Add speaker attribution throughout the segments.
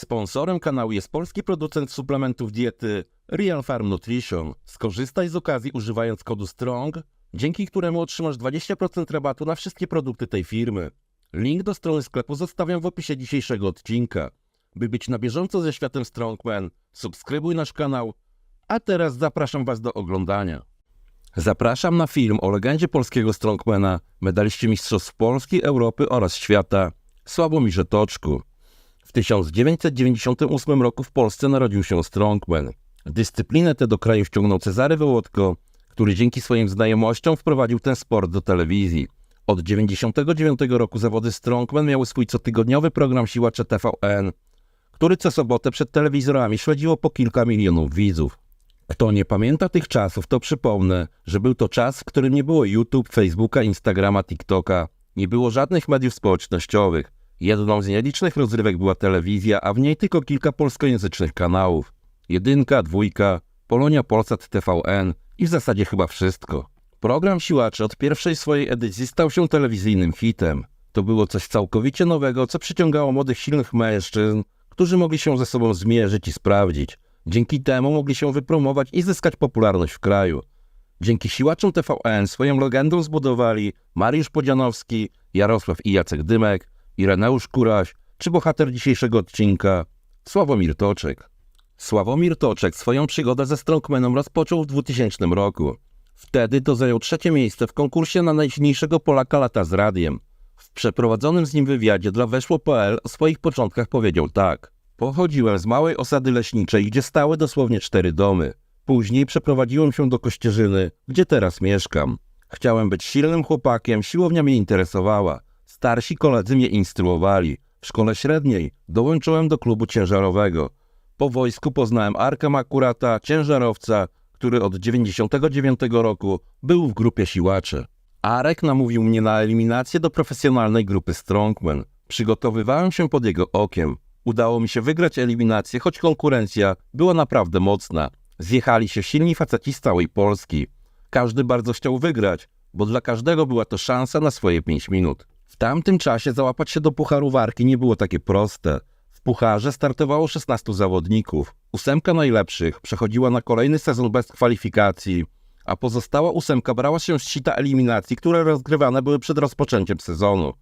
Speaker 1: Sponsorem kanału jest polski producent suplementów diety Real Farm Nutrition. Skorzystaj z okazji używając kodu STRONG, dzięki któremu otrzymasz 20% rabatu na wszystkie produkty tej firmy. Link do strony sklepu zostawiam w opisie dzisiejszego odcinka. By być na bieżąco ze światem Strongman, subskrybuj nasz kanał, a teraz zapraszam Was do oglądania. Zapraszam na film o legendzie polskiego strongmana, medaliście Mistrzostw Polski, Europy oraz świata, Sławomirze Toczku. W 1998 roku w Polsce narodził się strongman. Dyscyplinę tę do kraju wciągnął Cezary Wołodko, który dzięki swoim znajomościom wprowadził ten sport do telewizji. Od 1999 roku zawody strongman miały swój cotygodniowy program Siłacze TVN, który co sobotę przed telewizorami śledziło po kilka milionów widzów. Kto nie pamięta tych czasów, to przypomnę, że był to czas, w którym nie było YouTube, Facebooka, Instagrama, TikToka, nie było żadnych mediów społecznościowych. Jedną z nielicznych rozrywek była telewizja, a w niej tylko kilka polskojęzycznych kanałów. Jedynka, dwójka, Polonia Polsat TVN i w zasadzie chyba wszystko. Program Siłacze od pierwszej swojej edycji stał się telewizyjnym hitem. To było coś całkowicie nowego, co przyciągało młodych, silnych mężczyzn, którzy mogli się ze sobą zmierzyć i sprawdzić. Dzięki temu mogli się wypromować i zyskać popularność w kraju. Dzięki siłaczom TVN swoją legendą zbudowali Mariusz Podzianowski, Jarosław i Jacek Dymek, Ireneusz Kuraś, czy bohater dzisiejszego odcinka Sławomir Toczek. Sławomir Toczek swoją przygodę ze strongmanem rozpoczął w 2000 roku. Wtedy to zajął trzecie miejsce w konkursie na najsilniejszego Polaka lata z radiem. W przeprowadzonym z nim wywiadzie dla Weszło.pl o swoich początkach powiedział tak. Pochodziłem z małej osady leśniczej, gdzie stały dosłownie cztery domy. Później przeprowadziłem się do Kościerzyny, gdzie teraz mieszkam. Chciałem być silnym chłopakiem, siłownia mnie interesowała. Starsi koledzy mnie instruowali. W szkole średniej dołączyłem do klubu ciężarowego. Po wojsku poznałem Arka Makurata, ciężarowca, który od 99 roku był w grupie siłacze. Arek namówił mnie na eliminację do profesjonalnej grupy Strongman. Przygotowywałem się pod jego okiem. Udało mi się wygrać eliminację, choć konkurencja była naprawdę mocna. Zjechali się silni faceci z całej Polski. Każdy bardzo chciał wygrać, bo dla każdego była to szansa na swoje 5 minut. W tamtym czasie załapać się do pucharu warki nie było takie proste. W pucharze startowało 16 zawodników. Ósemka najlepszych przechodziła na kolejny sezon bez kwalifikacji, a pozostała ósemka brała się z sita eliminacji, które rozgrywane były przed rozpoczęciem sezonu.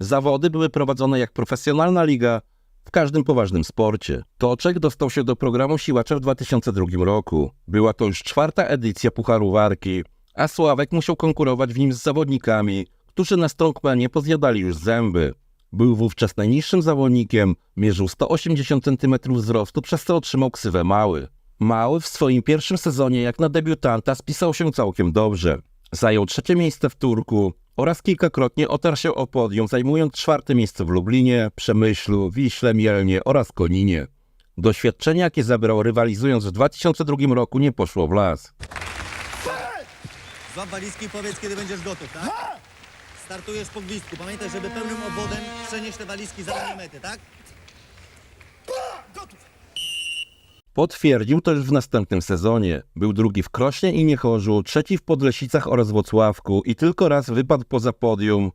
Speaker 1: Zawody były prowadzone jak profesjonalna liga w każdym poważnym sporcie. Toczek dostał się do programu Siłacze w 2002 roku. Była to już czwarta edycja Pucharu Warki, a Sławek musiał konkurować w nim z zawodnikami, którzy na strongmanie pozjadali już zęby. Był wówczas najniższym zawodnikiem, mierzył 180 cm wzrostu, przez co otrzymał ksywę Mały. Mały w swoim pierwszym sezonie jak na debiutanta spisał się całkiem dobrze. Zajął trzecie miejsce w Turku oraz kilkakrotnie otarł się o podium, zajmując czwarte miejsce w Lublinie, Przemyślu, Wiśle, Mielnie oraz Koninie. Doświadczenie, jakie zebrał rywalizując w 2002 roku, nie poszło w las.
Speaker 2: Złap walizki i powiedz, kiedy będziesz gotów, tak? Startujesz po gwizdku. Pamiętaj, żeby pełnym obwodem przenieść te walizki za linię mety, tak?
Speaker 1: Potwierdził to już w następnym sezonie. Był drugi w Krośnie i Niechorzu, trzeci w Podlesicach oraz Włocławku i tylko raz wypadł poza podium.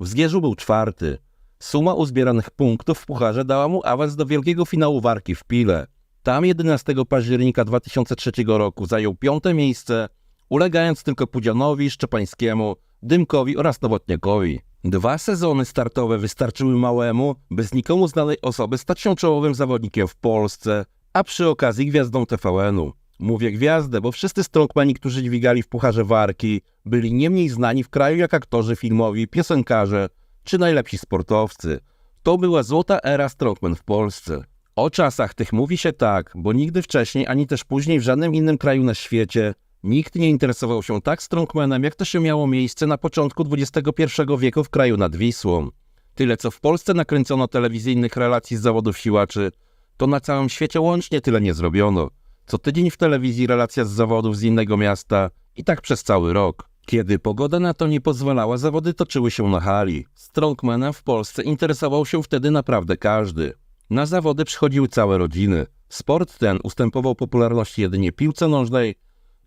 Speaker 1: W Zgierzu był czwarty. Suma uzbieranych punktów w pucharze dała mu awans do wielkiego finału Warki w Pile. Tam 11 października 2003 roku zajął piąte miejsce, ulegając tylko Pudzianowi, Szczepańskiemu, Dymkowi oraz Nowotniakowi. Dwa sezony startowe wystarczyły Małemu, by z nikomu znanej osoby stać się czołowym zawodnikiem w Polsce, a przy okazji gwiazdą TVN-u. Mówię gwiazdę, bo wszyscy strongmani, którzy dźwigali w Pucharze Warki, byli nie mniej znani w kraju jak aktorzy filmowi, piosenkarze czy najlepsi sportowcy. To była złota era strongman w Polsce. O czasach tych mówi się tak, bo nigdy wcześniej, ani też później w żadnym innym kraju na świecie nikt nie interesował się tak strongmanem, jak to się miało miejsce na początku XXI wieku w kraju nad Wisłą. Tyle co w Polsce nakręcono telewizyjnych relacji z zawodów siłaczy, to na całym świecie łącznie tyle nie zrobiono. Co tydzień w telewizji relacja z zawodów z innego miasta i tak przez cały rok. Kiedy pogoda na to nie pozwalała, zawody toczyły się na hali. Strongmanem w Polsce interesował się wtedy naprawdę każdy. Na zawody przychodziły całe rodziny. Sport ten ustępował popularności jedynie piłce nożnej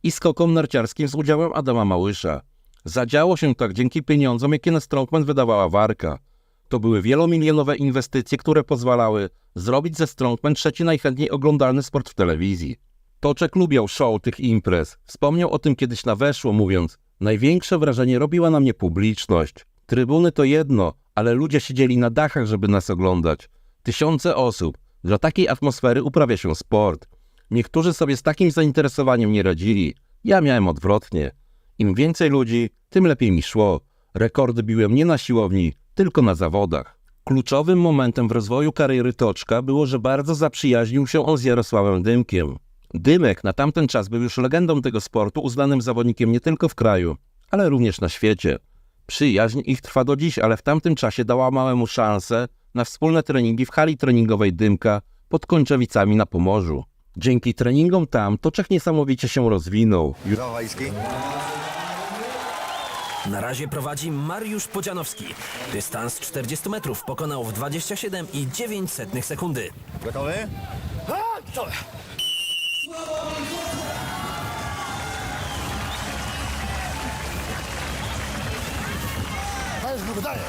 Speaker 1: i skokom narciarskim z udziałem Adama Małysza. Zadziało się tak dzięki pieniądzom, jakie na Strongman wydawała Warka. To były wielomilionowe inwestycje, które pozwalały zrobić ze Strongman trzeci najchętniej oglądalny sport w telewizji. Toczek lubiał show tych imprez. Wspomniał o tym kiedyś na weszło, mówiąc: Największe wrażenie robiła na mnie publiczność. Trybuny to jedno, ale ludzie siedzieli na dachach, żeby nas oglądać. Tysiące osób. Dla takiej atmosfery uprawia się sport. Niektórzy sobie z takim zainteresowaniem nie radzili. Ja miałem odwrotnie. Im więcej ludzi, tym lepiej mi szło. Rekordy biłem nie na siłowni, tylko na zawodach. Kluczowym momentem w rozwoju kariery Toczka było, że bardzo zaprzyjaźnił się on z Jarosławem Dymkiem. Dymek na tamten czas był już legendą tego sportu, uznanym zawodnikiem nie tylko w kraju, ale również na świecie. Przyjaźń ich trwa do dziś, ale w tamtym czasie dała małemu szansę na wspólne treningi w hali treningowej Dymka pod Kończewicami na Pomorzu. Dzięki treningom tam Toczek niesamowicie się rozwinął.
Speaker 2: Waliski.
Speaker 3: Na razie prowadzi Mariusz Podzianowski. Dystans 40 metrów pokonał w 27,9 sekundy.
Speaker 2: Gotowy?
Speaker 4: Dajesz, gruby, dajesz.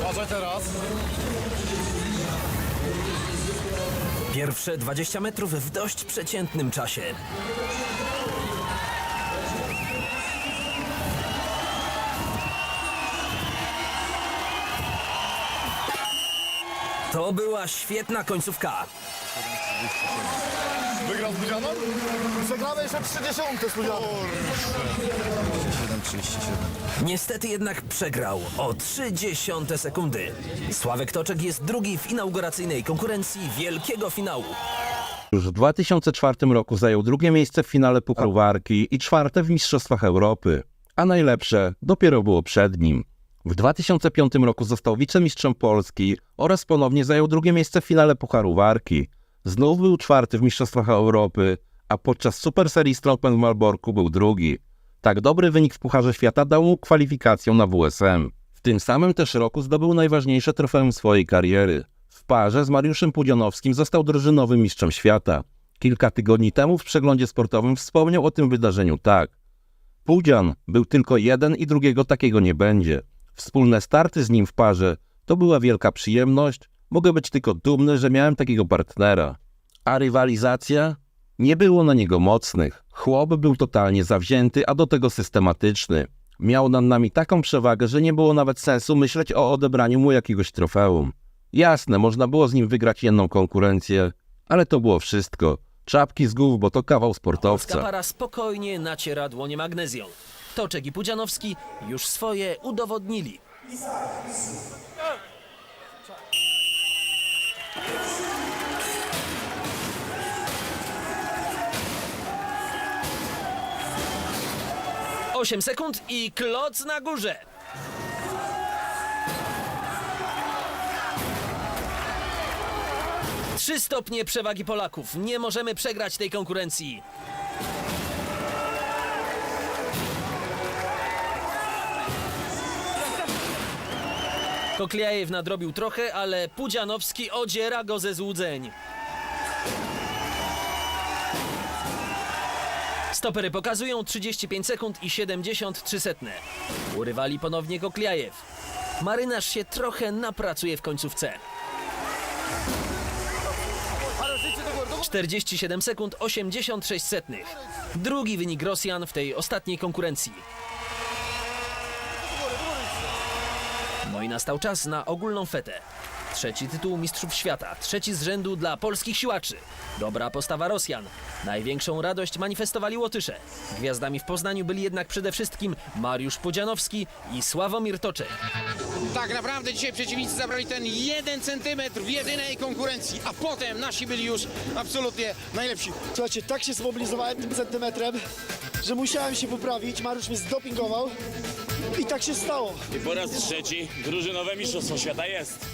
Speaker 4: Uważaj teraz.
Speaker 3: Pierwsze 20 metrów w dość przeciętnym czasie. To była świetna końcówka.
Speaker 4: Wygrał z Budzianą? Przegramy jeszcze 30 z Budzianą.
Speaker 2: 7,37.
Speaker 3: Niestety jednak przegrał o 0,3 sekundy. Sławek Toczek jest drugi w inauguracyjnej konkurencji wielkiego finału.
Speaker 1: Już w 2004 roku zajął drugie miejsce w finale Pucharu Warki i czwarte w Mistrzostwach Europy. A najlepsze dopiero było przed nim. W 2005 roku został wicemistrzem Polski oraz ponownie zajął drugie miejsce w finale Pucharu Warki. Znów był czwarty w Mistrzostwach Europy, a podczas Super Serii Strongman w Malborku był drugi. Tak dobry wynik w Pucharze Świata dał mu kwalifikację na WSM. W tym samym też roku zdobył najważniejsze trofeum swojej kariery. W parze z Mariuszem Pudzianowskim został drużynowym mistrzem świata. Kilka tygodni temu w przeglądzie sportowym wspomniał o tym wydarzeniu tak. Pudzian był tylko jeden i drugiego takiego nie będzie. Wspólne starty z nim w parze to była wielka przyjemność. Mogę być tylko dumny, że miałem takiego partnera. A rywalizacja? Nie było na niego mocnych. Chłop był totalnie zawzięty, a do tego systematyczny. Miał nad nami taką przewagę, że nie było nawet sensu myśleć o odebraniu mu jakiegoś trofeum. Jasne, można było z nim wygrać jedną konkurencję, ale to było wszystko. Czapki z głów, bo to kawał sportowca.
Speaker 3: para spokojnie naciera dłonie magnezją. Toczek i Pudzianowski już swoje udowodnili. Osiem sekund i kloc na górze. Trzy stopnie przewagi Polaków. Nie możemy przegrać tej konkurencji. Kokliajew nadrobił trochę, ale Pudzianowski odziera go ze złudzeń. Stopery pokazują 35 sekund i 73 setne. Urywali ponownie Kokliajew. Marynarz się trochę napracuje w końcówce. 47 sekund 86 setnych. Drugi wynik Rosjan w tej ostatniej konkurencji. No i nastał czas na ogólną fetę. Trzeci tytuł Mistrzów Świata, trzeci z rzędu dla polskich siłaczy. Dobra postawa Rosjan. Największą radość manifestowali Łotysze. Gwiazdami w Poznaniu byli jednak przede wszystkim Mariusz Podzianowski i Sławomir Toczek.
Speaker 5: Tak naprawdę dzisiaj przeciwnicy zabrali ten jeden centymetr w jedynej konkurencji, a potem nasi byli już absolutnie najlepsi.
Speaker 4: Słuchajcie, tak się zmobilizowałem tym centymetrem, że musiałem się poprawić. Mariusz mnie zdopingował i tak się stało.
Speaker 6: I po raz trzeci drużynowe mistrzostwo świata jest.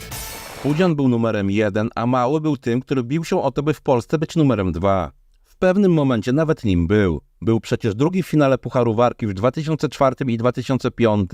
Speaker 1: Pudzian był numerem jeden, a Mały był tym, który bił się o to, by w Polsce być numerem dwa. W pewnym momencie nawet nim był. Był przecież drugi w finale Pucharu Warki w 2004 i 2005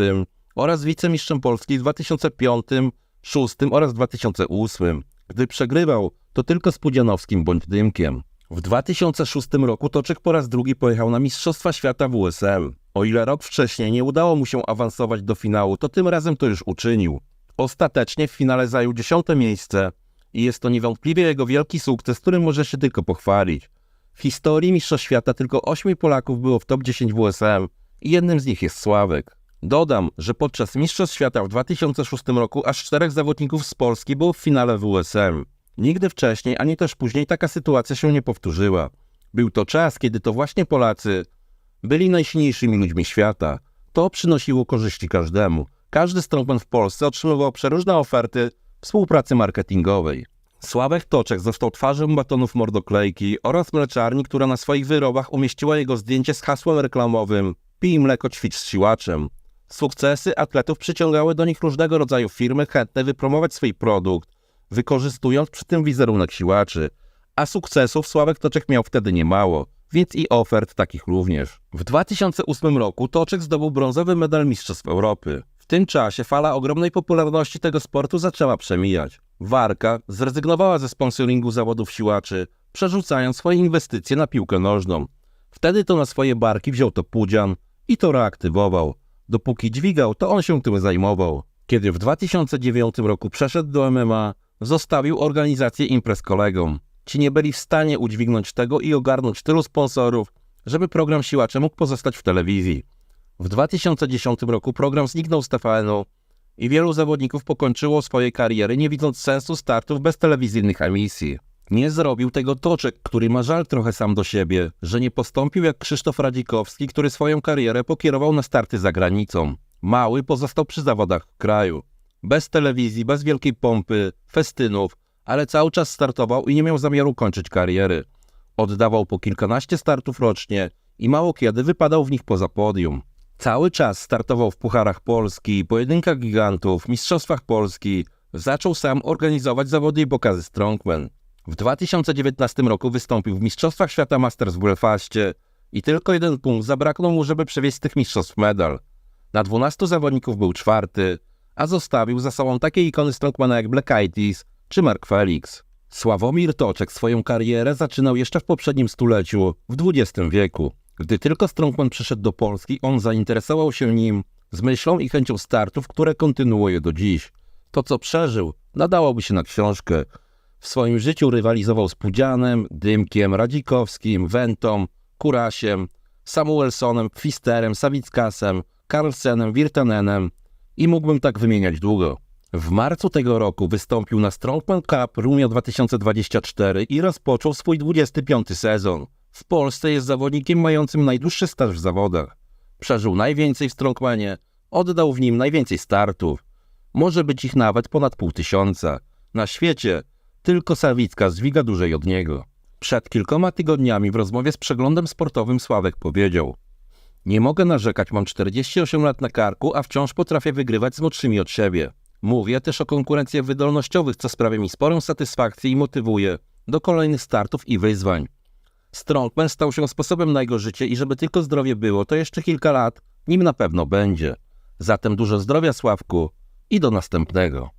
Speaker 1: oraz wicemistrzem Polski w 2005, 2006 oraz 2008. Gdy przegrywał, to tylko z Pudzianowskim bądź Dymkiem. W 2006 roku Toczek po raz drugi pojechał na Mistrzostwa Świata w. O ile rok wcześniej nie udało mu się awansować do finału, to tym razem to już uczynił. Ostatecznie w finale zajął dziesiąte miejsce i jest to niewątpliwie jego wielki sukces, którym może się tylko pochwalić. W historii Mistrzostw Świata tylko ośmiu Polaków było w top 10 WSM i jednym z nich jest Sławek. Dodam, że podczas Mistrzostw Świata w 2006 roku aż czterech zawodników z Polski było w finale WSM. Nigdy wcześniej, ani też później taka sytuacja się nie powtórzyła. Był to czas, kiedy to właśnie Polacy byli najsilniejszymi ludźmi świata. To przynosiło korzyści każdemu. Każdy strongman w Polsce otrzymywał przeróżne oferty współpracy marketingowej. Sławek Toczek został twarzą batonów mordoklejki oraz mleczarni, która na swoich wyrobach umieściła jego zdjęcie z hasłem reklamowym Pij mleko, ćwicz z siłaczem. Sukcesy atletów przyciągały do nich różnego rodzaju firmy chętne wypromować swój produkt, wykorzystując przy tym wizerunek siłaczy. A sukcesów Sławek Toczek miał wtedy niemało, więc i ofert takich również. W 2008 roku Toczek zdobył brązowy medal Mistrzostw Europy. W tym czasie fala ogromnej popularności tego sportu zaczęła przemijać. Warka zrezygnowała ze sponsoringu zawodów siłaczy, przerzucając swoje inwestycje na piłkę nożną. Wtedy to na swoje barki wziął to Pudzian i to reaktywował. Dopóki dźwigał, to on się tym zajmował. Kiedy w 2009 roku przeszedł do MMA, zostawił organizację imprez kolegom. Ci nie byli w stanie udźwignąć tego i ogarnąć tylu sponsorów, żeby program siłacze mógł pozostać w telewizji. W 2010 roku program zniknął z TVN-u i wielu zawodników pokończyło swoje kariery, nie widząc sensu startów bez telewizyjnych emisji. Nie zrobił tego Toczek, który ma żal trochę sam do siebie, że nie postąpił jak Krzysztof Radzikowski, który swoją karierę pokierował na starty za granicą. Mały pozostał przy zawodach w kraju. Bez telewizji, bez wielkiej pompy, festynów, ale cały czas startował i nie miał zamiaru kończyć kariery. Oddawał po kilkanaście startów rocznie i mało kiedy wypadał w nich poza podium. Cały czas startował w Pucharach Polski, pojedynkach gigantów, mistrzostwach Polski. Zaczął sam organizować zawody i pokazy Strongman. W 2019 roku wystąpił w Mistrzostwach Świata Masters w Belfaście i tylko jeden punkt zabrakło mu, żeby przewieźć z tych mistrzostw medal. Na 12 zawodników był czwarty, a zostawił za sobą takie ikony strongmana jak Black Eyed czy Mark Felix. Sławomir Toczek swoją karierę zaczynał jeszcze w poprzednim stuleciu, w XX wieku. Gdy tylko strongman przyszedł do Polski, on zainteresował się nim z myślą i chęcią startów, które kontynuuje do dziś. To, co przeżył, nadałoby się na książkę. W swoim życiu rywalizował z Pudzianem, Dymkiem, Radzikowskim, Wentą, Kurasiem, Samuelsonem, Pfisterem, Sawickasem, Carlsenem, Wirtanenem i mógłbym tak wymieniać długo. W marcu tego roku wystąpił na Strongman Cup Rumia 2024 i rozpoczął swój 25 sezon. W Polsce jest zawodnikiem mającym najdłuższy staż w zawodach. Przeżył najwięcej w Strongmanie, oddał w nim najwięcej startów. Może być ich nawet ponad pół tysiąca. Na świecie tylko Sawicka zwiga dłużej od niego. Przed kilkoma tygodniami w rozmowie z przeglądem sportowym Sławek powiedział Nie mogę narzekać, mam 48 lat na karku, a wciąż potrafię wygrywać z młodszymi od siebie. Mówię też o konkurencjach wydolnościowych, co sprawia mi sporą satysfakcję i motywuje do kolejnych startów i wyzwań. Strongman stał się sposobem na jego życie i żeby tylko zdrowie było, to jeszcze kilka lat nim na pewno będzie. Zatem dużo zdrowia, Sławku, i do następnego.